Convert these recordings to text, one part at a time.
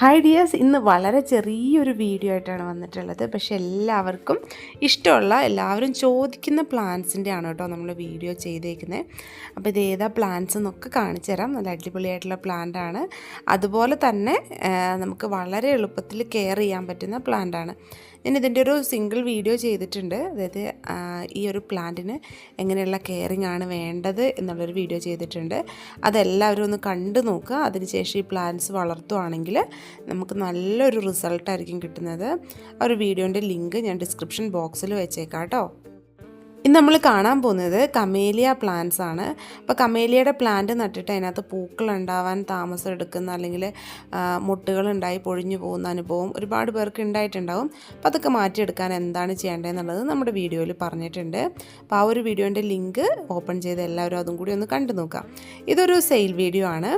Hi dears ഇന്ന് വളരെ ചെറിയൊരു വീഡിയോ ആയിട്ടാണ് വന്നിട്ടുള്ളത്. പക്ഷെ എല്ലാവർക്കും ഇഷ്ടമുള്ള എല്ലാവരും ചോദിക്കുന്ന പ്ലാന്റ്സിന്റെ ആണ് കേട്ടോ നമ്മൾ വീഡിയോ ചെയ്തേക്കുന്നത് അപ്പോൾ ഇത് ഏതാ പ്ലാന്റ്സ് എന്നൊക്കെ കാണിച്ചു തരാം. നല്ല അടിപൊളിയായിട്ടുള്ള പ്ലാന്റ് ആണ്. അതുപോലെ തന്നെ നമുക്ക് വളരെ എളുപ്പത്തിൽ കെയർ ചെയ്യാൻ പറ്റുന്ന പ്ലാന്റ് ആണ്. ഞാൻ ഇതിന്റെ ഒരു സിംഗിൾ വീഡിയോ ചെയ്തിട്ടുണ്ട്. അതായത് ഈ ഒരു പ്ലാന്റിന് എങ്ങനെയുള്ള കെയറിങ് ആണ് വേണ്ടത് എന്നുള്ളൊരു വീഡിയോ ചെയ്തിട്ടുണ്ട്. അതെല്ലാവരും ഒന്ന് കണ്ടു നോക്കുക. അതിനുശേഷം ഈ പ്ലാന്റ്സ് വളർത്തുവാണെങ്കിൽ നമുക്ക് നല്ലൊരു റിസൾട്ടായിരിക്കും കിട്ടുന്നത്. ആ ഒരു വീഡിയോന്റെ ലിങ്ക് ഞാൻ ഡിസ്ക്രിപ്ഷൻ ബോക്സിൽ വെച്ചേക്കാം കേട്ടോ. ഇന്ന് നമ്മൾ കാണാൻ പോകുന്നത് കമേലിയ പ്ലാന്റ്സ് ആണ്. അപ്പോൾ കമേലിയയുടെ പ്ലാന്റ് നട്ടിട്ട് അതിനകത്ത് പൂക്കൾ ഉണ്ടാവാൻ താമസം എടുക്കുന്ന അല്ലെങ്കിൽ മുട്ടുകൾ ഉണ്ടായി പൊഴിഞ്ഞു പോകുന്ന അനുഭവം ഒരുപാട് പേർക്ക് ഉണ്ടായിട്ടുണ്ടാവും. അപ്പോൾ അതൊക്കെ മാറ്റിയെടുക്കാൻ എന്താണ് ചെയ്യേണ്ടതെന്നുള്ളത് നമ്മുടെ വീഡിയോയിൽ പറഞ്ഞിട്ടുണ്ട്. അപ്പോൾ ആ ഒരു വീഡിയോന്റെ ലിങ്ക് ഓപ്പൺ ചെയ്ത് എല്ലാവരും അതും കൂടി ഒന്ന് കണ്ടു നോക്കാം. ഇതൊരു സെയിൽ വീഡിയോ ആണ്.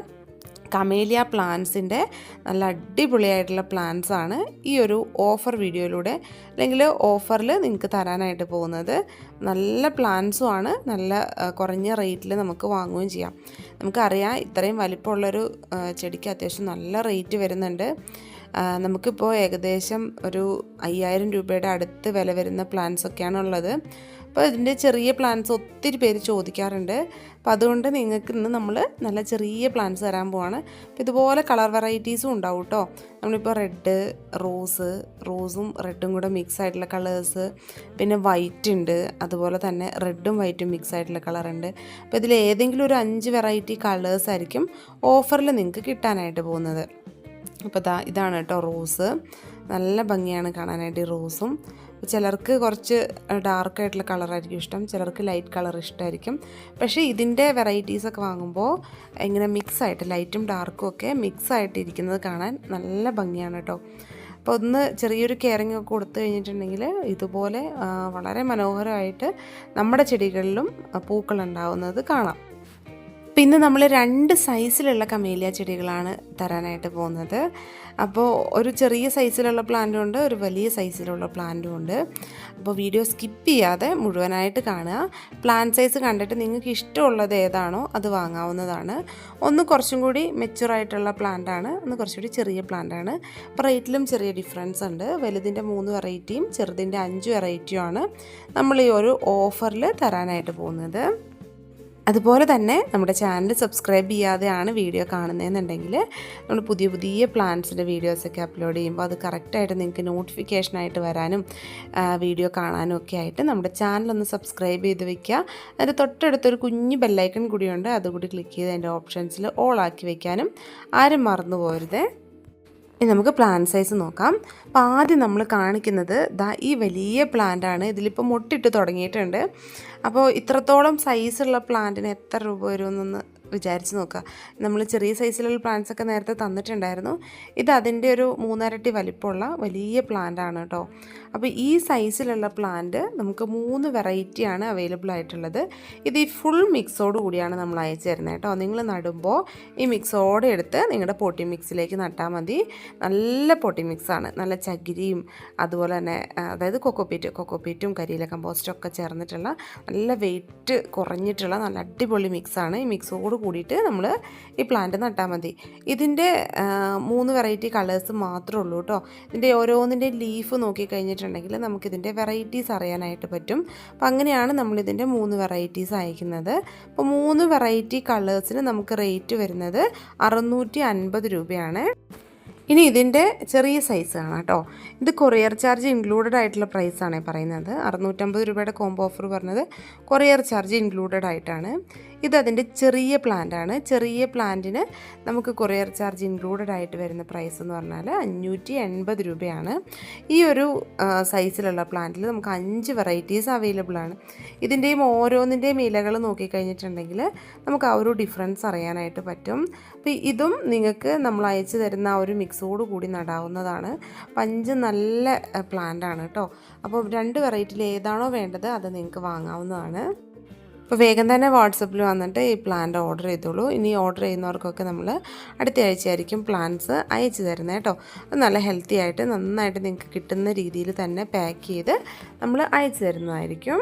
കമേലിയ പ്ലാന്റ്സിന്റെ നല്ല അടിപൊളിയായിട്ടുള്ള പ്ലാന്റ്സ് ആണ് ഈ ഒരു ഓഫർ വീഡിയോയിലൂടെ. അല്ലെങ്കിൽ ഓഫറിൽ നിങ്ങൾക്ക് തരാനായിട്ട് പോകുന്നത്. നല്ല പ്ലാന്റ്സും ആണ് നല്ല കുറഞ്ഞ റേറ്റിൽ നമുക്ക് വാങ്ങുകയും ചെയ്യാം. നമുക്കറിയാം ഇത്രയും വലിപ്പമുള്ളൊരു ചെടിക്ക് അത്യാവശ്യം നല്ല റേറ്റ് വരുന്നുണ്ട്. നമുക്കിപ്പോൾ ഏകദേശം ഒരു അയ്യായിരം രൂപയുടെ അടുത്ത് വില വരുന്ന പ്ലാന്റ്സ് ഒക്കെയാണ് ഉള്ളത് അപ്പോൾ ഇതിന്റെ ചെറിയ പ്ലാന്റ്സ് ഒത്തിരി പേര് ചോദിക്കാറുണ്ട്. അപ്പോൾ അതുകൊണ്ട് നിങ്ങൾക്ക് ഇന്ന് നമ്മൾ നല്ല ചെറിയ പ്ലാന്റ്സ് തരാൻ പോവാണ്. അപ്പോൾ ഇതുപോലെ കളർ വെറൈറ്റീസും ഉണ്ടാവും കേട്ടോ നമ്മളിപ്പോൾ റെഡ് റോസ് റോസും റെഡും കൂടെ മിക്സ് ആയിട്ടുള്ള കളേഴ്സ് പിന്നെ വൈറ്റ് ഉണ്ട്. അതുപോലെ തന്നെ റെഡും വൈറ്റും മിക്സ് ആയിട്ടുള്ള കളറുണ്ട് അപ്പോൾ ഇതിൽ ഏതെങ്കിലും ഒരു അഞ്ച് വെറൈറ്റി കളേഴ്സ് ആയിരിക്കും ഓഫറിൽ നിങ്ങൾക്ക് കിട്ടാനായിട്ട് പോകുന്നത്. അപ്പോൾ ഇതാ ഇതാണ് കേട്ടോ റോസ് നല്ല ഭംഗിയാണ് കാണാനായിട്ട് ഈ റോസും ചിലർക്ക് കുറച്ച് ഡാർക്ക് ആയിട്ടുള്ള കളറായിരിക്കും ഇഷ്ടം. ചിലർക്ക് ലൈറ്റ് കളർ ഇഷ്ടമായിരിക്കും പക്ഷേ ഇതിന്റെ വെറൈറ്റീസൊക്കെ വാങ്ങുമ്പോൾ ഇങ്ങനെ മിക്സ് ആയിട്ട് ലൈറ്റും ഡാർക്കും ഒക്കെ മിക്സ് ആയിട്ട് ഇരിക്കുന്നത് കാണാൻ നല്ല ഭംഗിയാണ് കേട്ടോ. അപ്പോൾ ഒന്ന് ചെറിയൊരു കെയറിങ് ഒക്കെ കൊടുത്തു കഴിഞ്ഞിട്ടുണ്ടെങ്കിൽ ഇതുപോലെ വളരെ മനോഹരമായിട്ട് നമ്മുടെ ചെടികളിലും പൂക്കൾ ഉണ്ടാവുന്നത് കാണാം. പിന്നെ നമ്മൾ രണ്ട് സൈസിലുള്ള കമേലിയ ചെടികളാണ് തരാനായിട്ട് പോകുന്നത്. അപ്പോൾ ഒരു ചെറിയ സൈസിലുള്ള പ്ലാന്റും ഉണ്ട് ഒരു വലിയ സൈസിലുള്ള പ്ലാന്റും ഉണ്ട്. അപ്പോൾ വീഡിയോ സ്കിപ്പ് ചെയ്യാതെ മുഴുവനായിട്ട് കാണുക. പ്ലാന്റ് സൈസ് കണ്ടിട്ട് നിങ്ങൾക്ക് ഇഷ്ടമുള്ളത് ഏതാണോ അത് വാങ്ങാവുന്നതാണ്. ഒന്ന് കുറച്ചും കൂടി മെച്ചുറായിട്ടുള്ള പ്ലാന്റാണ് ഒന്ന് കുറച്ചുകൂടി ചെറിയ പ്ലാന്റാണ് അപ്പോൾ റേറ്റിലും ചെറിയ ഡിഫറൻസ് ഉണ്ട്. വലുതിന്റെ മൂന്ന് വെറൈറ്റിയും ചെറുതിന്റെ അഞ്ച് വെറൈറ്റിയും ആണ് നമ്മൾ ഈ ഒരു ഓഫറിൽ തരാനായിട്ട് പോകുന്നത്. അതുപോലെ തന്നെ നമ്മുടെ ചാനൽ സബ്സ്ക്രൈബ് ചെയ്യാതെയാണ് വീഡിയോ കാണുന്നതെന്നുണ്ടെങ്കിൽ നമ്മൾ പുതിയ പുതിയ പ്ലാൻസിന്റെ വീഡിയോസൊക്കെ അപ്ലോഡ് ചെയ്യുമ്പോൾ അത് കറക്റ്റായിട്ട് നിങ്ങൾക്ക് നോട്ടിഫിക്കേഷനായിട്ട് വരാനും വീഡിയോ കാണാനും ഒക്കെ ആയിട്ട് നമ്മുടെ ചാനൽ ഒന്ന് സബ്സ്ക്രൈബ് ചെയ്ത് വെക്കുക. അതിന്റെ തൊട്ടടുത്തൊരു കുഞ്ഞു ബെല്ലൈക്കൺ കൂടിയുണ്ട് അതുകൂടി ക്ലിക്ക് ചെയ്ത് അതിന്റെ ഓപ്ഷൻസിൽ ഓൾ ആക്കി വെക്കാനും ആരും മറന്നു പോരുതേ ഇനി നമുക്ക് പ്ലാന്റ് സൈസ് നോക്കാം. അപ്പോൾ ആദ്യം നമ്മൾ കാണിക്കുന്നത് ദാ ഈ വലിയ പ്ലാന്റ് ആണ്. ഇതിലിപ്പോൾ മുട്ടിട്ട് തുടങ്ങിയിട്ടുണ്ട്. അപ്പോൾ ഇത്രത്തോളം സൈസുള്ള പ്ലാന്റിന് എത്ര രൂപ വരുമെന്നൊന്ന് വിചാരിച്ച് നോക്കുക. നമ്മൾ ചെറിയ സൈസിലുള്ള പ്ലാന്റ്സ് ഒക്കെ നേരത്തെ തന്നിട്ടുണ്ടായിരുന്നു. ഇത് അതിന്റെ ഒരു മൂന്നരട്ടി വലിപ്പമുള്ള വലിയ പ്ലാന്റ് ആണ് കേട്ടോ അപ്പോൾ ഈ സൈസിലുള്ള പ്ലാന്റ് നമുക്ക് മൂന്ന് വെറൈറ്റിയാണ് അവൈലബിൾ ആയിട്ടുള്ളത്. ഇത് ഈ ഫുൾ മിക്സോട് കൂടിയാണ് നമ്മൾ അയച്ചു തരുന്നത് കേട്ടോ നിങ്ങൾ നടുമ്പോൾ ഈ മിക്സോടെ എടുത്ത് നിങ്ങളുടെ പൊട്ടി മിക്സിലേക്ക് നട്ടാൽ മതി. നല്ല പൊട്ടി മിക്സാണ് നല്ല ചകിരിയും അതുപോലെ തന്നെ അതായത് കൊക്കോപ്പീറ്റ് കൊക്കോപ്പീറ്റും കരിയില കമ്പോസ്റ്റും ഒക്കെ ചേർന്നിട്ടുള്ള നല്ല വെയിറ്റ് കുറഞ്ഞിട്ടുള്ള നല്ല അടിപൊളി മിക്സാണ് ഈ മിക്സോട് കൂടിയിട്ട് നമ്മൾ ഈ പ്ലാന്റ് നട്ടാൽ മതി. ഇതിന്റെ മൂന്ന് വെറൈറ്റി കളേഴ്സ് മാത്രമേ ഉള്ളൂ കേട്ടോ ഇതിന്റെ ഓരോന്നിന്റെ ലീഫ് നോക്കിക്കഴിഞ്ഞിട്ടുണ്ടെങ്കിൽ നമുക്കിതിന്റെ വെറൈറ്റീസ് അറിയാനായിട്ട് പറ്റും. അപ്പം അങ്ങനെയാണ് നമ്മളിതിന്റെ മൂന്ന് വെറൈറ്റീസ് അയക്കുന്നത്. അപ്പോൾ മൂന്ന് വെറൈറ്റി കളേഴ്സിന് നമുക്ക് റേറ്റ് വരുന്നത് അറുന്നൂറ്റി രൂപയാണ്. ഇനി ഇതിന്റെ ചെറിയ സൈസ് ആണ് കേട്ടോ. ഇത് കൊറിയർ ചാർജ് ഇൻക്ലൂഡഡ് ആയിട്ടുള്ള പ്രൈസാണ് പറയുന്നത്. അറുന്നൂറ്റമ്പത് രൂപയുടെ കോംബോ ഓഫർ പറഞ്ഞത് കൊറിയർ ചാർജ് ഇൻക്ലൂഡഡ് ആയിട്ടാണ്. ഇത് അതിന്റെ ചെറിയ പ്ലാന്റ് ആണ്. ചെറിയ പ്ലാന്റിന് നമുക്ക് കൊറിയർ ചാർജ് ഇൻക്ലൂഡഡ് ആയിട്ട് വരുന്ന പ്രൈസ് എന്ന് പറഞ്ഞാൽ അഞ്ഞൂറ്റി എൺപത് രൂപയാണ്. ഈ ഒരു സൈസിലുള്ള പ്ലാന്റിൽ നമുക്ക് അഞ്ച് വെറൈറ്റീസ് അവൈലബിൾ ആണ്. ഇതിന്റെയും ഓരോന്നിന്റെയും ഇലകൾ നോക്കിക്കഴിഞ്ഞിട്ടുണ്ടെങ്കിൽ നമുക്ക് ആ ഒരു ഡിഫറൻസ് അറിയാനായിട്ട് പറ്റും. അപ്പോൾ ഇതും നിങ്ങൾക്ക് നമ്മൾ അയച്ചു തരുന്ന ആ ഒരു മിക്സോട് കൂടി നടാവുന്നതാണ്. പഞ്ച് നല്ല പ്ലാന്റ് ആണ് കേട്ടോ അപ്പോൾ രണ്ട് വെറൈറ്റിയിൽ ഏതാണോ വേണ്ടത് അത് നിങ്ങൾക്ക് വാങ്ങാവുന്നതാണ്. അപ്പോൾ വേഗം തന്നെ വാട്സപ്പിൽ വന്നിട്ട് ഈ പ്ലാന്റ് ഓർഡർ ചെയ്തോളൂ. ഇനി ഓർഡർ ചെയ്യുന്നവർക്കൊക്കെ നമ്മൾ അടുത്ത ആഴ്ചയായിരിക്കും പ്ലാന്റ്സ് അയച്ചു തരുന്നത് കേട്ടോ അത് നല്ല ഹെൽത്തി ആയിട്ട് നന്നായിട്ട് നിങ്ങൾക്ക് കിട്ടുന്ന രീതിയിൽ തന്നെ പാക്ക് ചെയ്ത് നമ്മൾ അയച്ചു തരുന്നതായിരിക്കും.